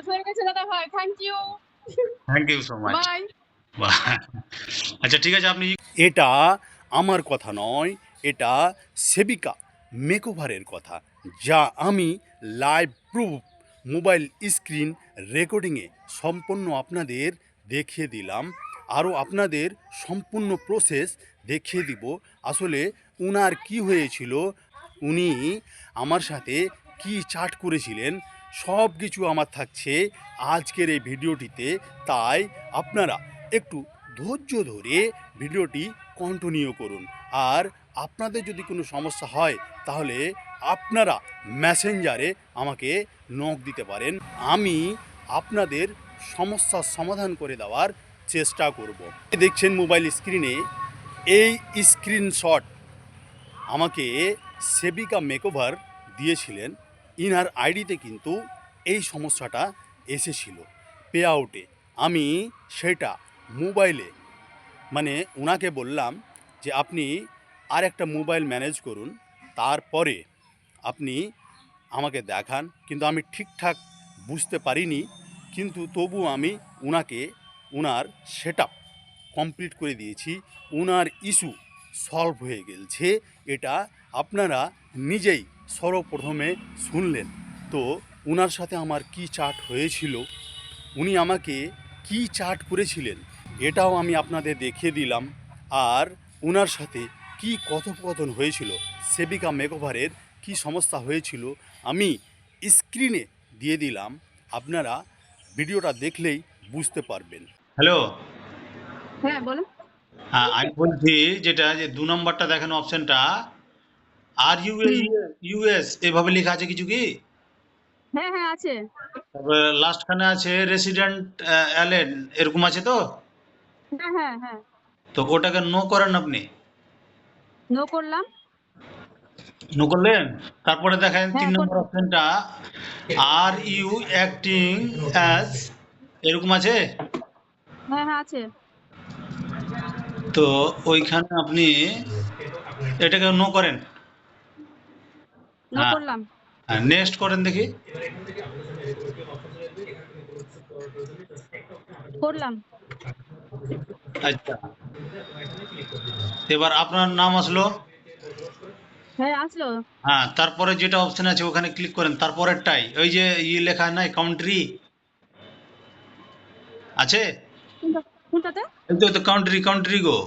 কাজ হয়ে গেছে দাদা ভাই thank you thank you so much bye আচ্ছা ঠিক আছে আপনি এটা আমার কথা নয় এটা সেবিকা মেকওভারের কথা যা আমি লাইভ প্রুফ মোবাইল স্ক্রিন রেকর্ডিংয়ে সম্পূর্ণ আপনাদের দেখিয়ে দিলাম আরও আপনাদের সম্পূর্ণ প্রসেস দেখিয়ে দিব। আসলে উনার কি হয়েছিল উনি আমার সাথে কি চাট করেছিলেন সব কিছু আমার থাকছে আজকের এই ভিডিওটিতে। তাই আপনারা একটু ধৈর্য ধরে ভিডিওটি কন্টিনিউ করুন। আর আপনাদের যদি কোনো সমস্যা হয়, তাহলে আপনারা মেসেঞ্জারে আমাকে নখ দিতে পারেন। আমি আপনাদের সমস্যার সমাধান করে দেওয়ার চেষ্টা করব। দেখছেন মোবাইল স্ক্রিনে এই স্ক্রিনশট আমাকে সেবিকা মেকওভার দিয়েছিলেন। ইনার আইডিতে কিন্তু এই সমস্যাটা এসেছিল। পে আউটে। আমি সেটা মোবাইলে মানে ওনাকে বললাম যে আপনি আর একটা মোবাইল ম্যানেজ করুন, তারপরে আপনি আমাকে দেখান। কিন্তু আমি ঠিকঠাক বুঝতে পারিনি, কিন্তু তবু আমি ওনাকে ওনার সেট কমপ্লিট করে দিয়েছি। ওনার ইস্যু সলভ হয়ে গেছে এটা আপনারা নিজেই সর্বপ্রথমে শুনলেন। তো ওনার সাথে আমার কি চাট হয়েছিল উনি আমাকে কি চাট করেছিলেন এটাও আমি আপনাদের দেখিয়ে দিলাম। আর ওনার সাথে কি কথোপকথন হয়েছিল সেবিকা মেকওভারের কি সমস্যা হয়েছিল আমি স্ক্রিনে দিয়ে দিলাম। আপনারা ভিডিওটা দেখলেই বুঝতে পারবেন। হ্যালো হ্যাঁ বলুন। আমি বলছি যেটা যে দু নম্বরটা দেখেন অপশনটা আর ইউ ইউএস এভাবে লেখা আছে কিছু কি? হ্যাঁ হ্যাঁ আছে। তারপরে লাস্ট খানে আছে রেসিডেন্ট অ্যালেন এরকম আছে তো? হ্যাঁ হ্যাঁ হ্যাঁ। তো ওটাকে নো করেন আপনি। নো করলাম। নো করলেন? তারপরে দেখেন হ্যাঁ, তিন নম্বর। অপশনটা আর ইউ অ্যাক্টিং অ্যাজ এরকম আছে? হ্যাঁ হ্যাঁ আছে। তো ওইখানে আপনি এটাকে নো করেন। নো হ্যাঁ। করলাম। নেক্সট করেন দেখি। করলাম। আচ্ছা। এবার আপনার নাম আসলো? হ্যাঁ আসলো। হ্যাঁ তারপরে যেটা অপশন আছে ওখানে ক্লিক করেন। তারপরেরটাই। ওই যে ইয়ে লেখা নাই কাউন্ট্রি আছে? কোনটাতে? এই তো কাউন্ট্রি কাউন্ট্রি গো।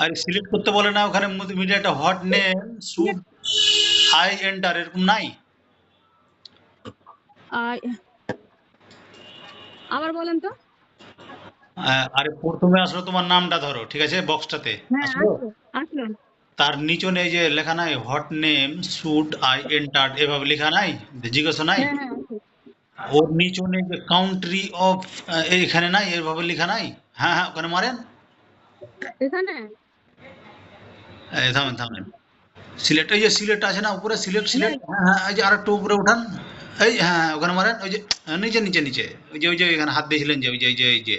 আর সিলেক্ট করতে বলে না ওখানে মিডিয়াটা what name should I enter এরকম নাই? আবার বলেন তো। আরে প্রথমে আসলো তোমার নামটা ধরো ঠিক আছে বক্সটাতে হ্যাঁ আসলো? তার নিচনে এই যে লেখা নাই what name should I enter এভাবে লেখা নাই? জিজ্ঞাসা নাই? হ্যাঁ হ্যাঁ। ওর নিচনে যে কাউন্ট্রি অফ এখানে নাই এভাবে লেখা নাই? হ্যাঁ হ্যাঁ ওখানে মারেন। এখানে? থামেন থামেন। সিলেক্ট এই যে সিলেক্ট আছে না উপরে সিলেক্ট সিলেক্ট হ্যাঁ হ্যাঁ এই যে আর একটু উপরে উঠান। এই হ্যাঁ হ্যাঁ, ওখানে মারেন। ওই যে হ্যাঁ, নিচে নিচে নিচে। ওই যে ওই যে এখানে হাত দিয়েছিলেন যে ওই যে ওই যে এই যে।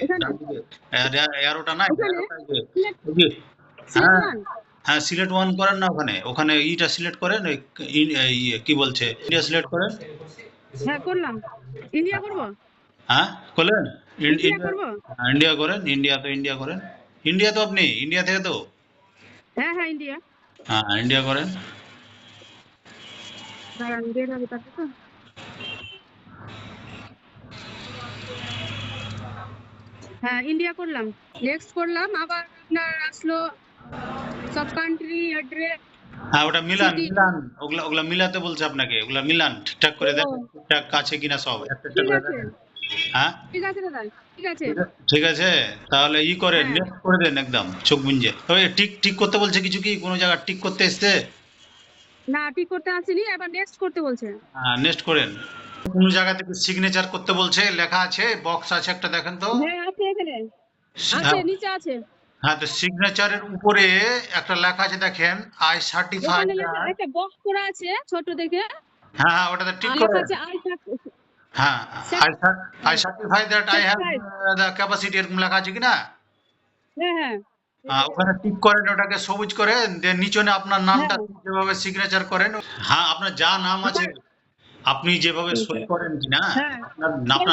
এরোটা নাই? হ্যাঁ? হ্যাঁ সিলেক্ট ওয়ান করেন না ওখানে। ওখানে ইটা সিলেক্ট করেন কি বলছে? ইন্ডিয়া সিলেক্ট করেন। হ্যাঁ করলাম। ইন্ডিয়া করব? হ্যাঁ? করলেন? ইন্ডিয়া হ্যাঁ, ইন্ডিয়া করেন ইন্ডিয়া তো ইন্ডিয়া করেন। ইন্ডিয়া তো আপনি ইন্ডিয়া থেকে তো? হ্যাঁ হ্যাঁ ইন্ডিয়া। হ্যাঁ ইন্ডিয়া করেন। হ্যাঁ ইন্ডিয়া করলাম। নেক্সট করলাম আবার আপনার আসলো সব কান্ট্রি অ্যাড্রেস হ্যাঁ ওটা মিলান মিলান। ওগুলা ওগুলা মিলাতে বলছে আপনাকে ওগুলা মিলান। ঠিকঠাক করে ও। দেখেন ঠিকঠাক আছে কিনা সব। একটা একটা ঠিক করে আছে। দেখেন হ্যাঁ? ঠিক আছে দাদা ঠিক আছে। ঠিক আছে? তাহলে ই করেন হ্যাঁ। নেক্সট করে দেন একদম চোখ বুঞ্জে। ওই টিক টিক করতে বলছে কিছু কি? কোনো জায়গা টিক করতে এসছে? না ঠিক করতে আসেনি এবার নেক্সট করতে বলছে। হ্যাঁ নেক্সট করেন। কোন জায়গা থেকে সিগনেচার করতে বলছে লেখা আছে বক্স আছে একটা দেখেন তো। হ্যাঁ আছে এখানে। আছে হ্যাঁ, নিচে আছে। হ্যাঁ তো সিগনেচারের উপরে একটা লেখা আছে দেখেন আই সার্টিফাই একটা বক্স করা আছে ছোট দেখে। হ্যাঁ হ্যাঁ ওটাতে আছে আই হ্যাঁ I certify that I have the capacity এরকম লেখা আছে কিনা? হ্যাঁ হ্যাঁ। হ্যাঁ, ওখানে টিক করেন ওটাকে সবুজ করেন দেন নিচনে আপনার নামটা হ্যাঁ। যেভাবে সিগনেচার করেন হ্যাঁ আপনার যা নাম আছে আপনি যেভাবে সই করেন কি না হ্যাঁ, আপনার নামটা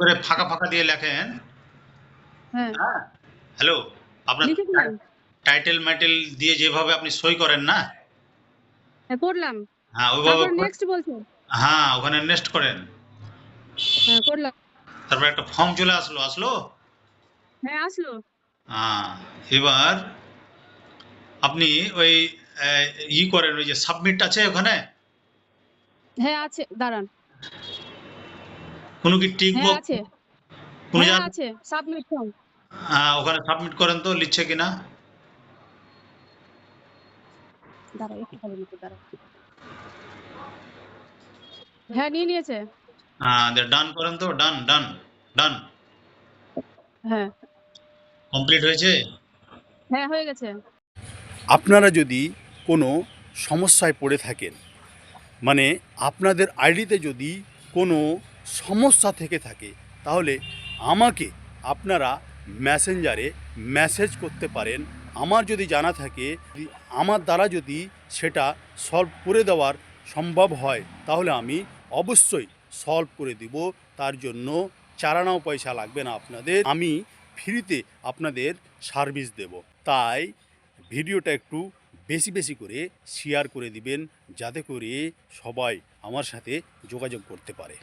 করে ফাঁকা ফাঁকা দিয়ে লেখেন। হ্যাঁ? হ্যালো আপনার টাইটেল মাইটেল দিয়ে যেভাবে আপনি সই করেন না? হ্যাঁ করলাম হ্যাঁ ওইভাবে নেক্সট বলছে হ্যাঁ ওখানে নেক্সট করেন। হ্যাঁ করলাম তারপর একটা ফর্ম চলে আসলো আসলো? হ্যাঁ আসলো। হ্যাঁ এবার আপনি ওই ই করেন ওই যে সাবমিট আছে ওখানে? হ্যাঁ আছে দাঁড়ান। কোনো কি টিক হ্যাঁ আছে। কোনো হ্যাঁ আছে সাবমিট ফর্ম হ্যাঁ ওখানে সাবমিট করেন তো লিখছে কিনা? হ্যাঁ নিয়ে নিয়েছে। হ্যাঁ ডান করেন তো ডান ডান ডান হ্যাঁ। কমপ্লিট হয়েছে? হ্যাঁ হয়ে গেছে। আপনারা যদি কোনো সমস্যায় পড়ে থাকেন মানে আপনাদের আইডিতে যদি কোনো সমস্যা থেকে থাকে তাহলে আমাকে আপনারা মেসেঞ্জারে মেসেজ করতে পারেন। আমার যদি জানা থাকে আমার দ্বারা যদি সেটা সলভ করে দেওয়ার সম্ভব হয়, তাহলে আমি অবশ্যই সলভ করে দিব। তার জন্য চারানাও পয়সা লাগবে না আপনাদের। আমি ফ্রিতে আপনাদের সার্ভিস দেব। তাই ভিডিওটা একটু বেশি বেশি করে শেয়ার করে দিবেন, যাতে করে সবাই আমার সাথে যোগাযোগ করতে পারে।